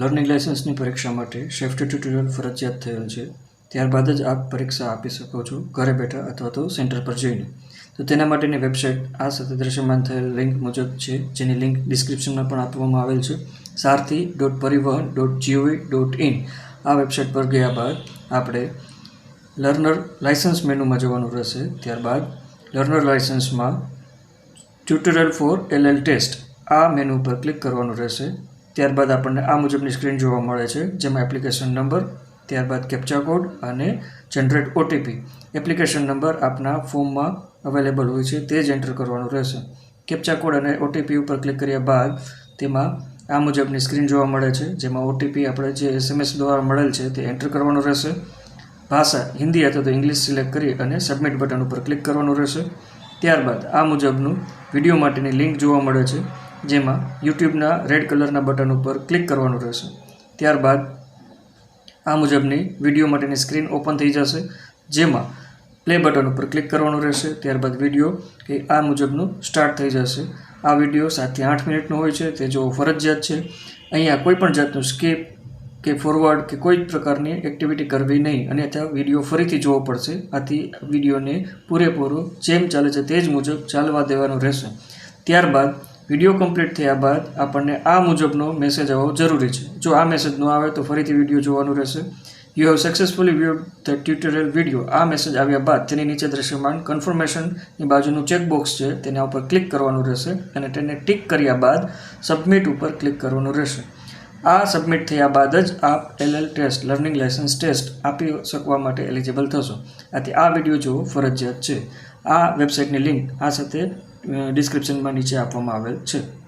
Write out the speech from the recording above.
Learning લાઇસન્સની પરીક્ષા માટે safety tutorial ફરજિયાત થયેલ છે. ત્યારબાદ જ આપ પરીક્ષા આપી શકો છો ઘરે બેઠા અથવા તો સેન્ટર પર જઈને. તો તેના માટેની વેબસાઇટ આ સાથે દ્રશ્યમાન થયેલ લિંક મુજબ છે, જેની લિંક ડિસ્ક્રિપ્શનમાં પણ આપવામાં આવેલ છે. Sarathi dot Parivahan dot GOV dot in આ વેબસાઇટ પર ગયા બાદ આપણે લર્નર લાઇસન્સ મેનુમાં જવાનું રહેશે. ત્યારબાદ લર્નર લાઇસન્સમાં ટ્યુટોરિયલ ફોર એલએલ ટેસ્ટ આ મેનુ પર ક્લિક કરવાનું રહેશે. ત્યારબાદ આપણને આ મુજબની સ્ક્રીન જોવા મળે છે, જેમાં એપ્લિકેશન નંબર ત્યારબાદ કેપ્ચા કોડ અને જનરેટ ઓટીપી એપ્લિકેશન નંબર આપના ફોર્મમાં અવેલેબલ હોય છે, તે જ એન્ટર કરવાનું રહેશે. કેપ્ચા કોડ અને ઓટીપી ઉપર ક્લિક કર્યા બાદ તેમાં આ મુજબની સ્ક્રીન જોવા મળે છે, જેમાં ઓટીપી આપણે જે એસએમએસ દ્વારા મળેલ છે, તે એન્ટર કરવાનું રહેશે. ભાષા, હિન્દી અથવા તો ઇંગ્લિશ સિલેક્ટ કરી અને સબમિટ બટન ઉપર ક્લિક કરવાનું રહેશે. ત્યારબાદ આ મુજબનું વીડિયો માટેની લિંક જોવા મળે છે જેમાં યુટ્યુબના રેડ કલરના બટન ઉપર ક્લિક કરવાનું રહેશે. ત્યારબાદ આ મુજબની વીડિયો માટેની સ્ક્રીન ઓપન થઈ જશે, જેમાં પ્લે બટન ઉપર ક્લિક કરવાનું રહેશે. ત્યારબાદ વીડિયો કે આ મુજબનું સ્ટાર્ટ થઈ જશે. આ વીડિયો સાતથી આઠ મિનિટનો હોય છે, તે જોવો ફરજિયાત છે. અહીંયા કોઈપણ જાતનું સ્કીપ કે ફોરવર્ડ કે કોઈ જ પ્રકારની એક્ટિવિટી કરવી નહીં અને ત્યાં વીડિયો ફરીથી જોવો પડશે. આથી વિડીયોને પૂરેપૂરો જેમ ચાલે છે, તે જ મુજબ ચાલવા દેવાનું રહેશે. ત્યારબાદ વીડિયો કમ્પ્લીટ થયા બાદ આપણને આ મુજબનો મેસેજ આવવો જરૂરી છે. જો આ મેસેજ ન આવે તો ફરીથી વીડિયો જોવાનું રહેશે. You have successfully view the tutorial video આ મેસેજ આવ્યા બાદ તેની નીચે દ્રશ્યમાન કન્ફર્મેશનની બાજુનું ચેકબોક્સ છે, તેના ઉપર ક્લિક કરવાનું રહેશે અને તેને ટિક કર્યા બાદ સબમિટ ઉપર ક્લિક કરવાનું રહેશે. આ સબમિટ થયા બાદ જ આપ LL test learning licence test આપી શકવા માટે એલિજિબલ થશો. આથી આ વીડિયો જોવો ફરજિયાત છે. આ વેબસાઇટની લિંક આ સાથે ડિસ્ક્રિપ્શનમાં નીચે આપવામાં આવેલ છે.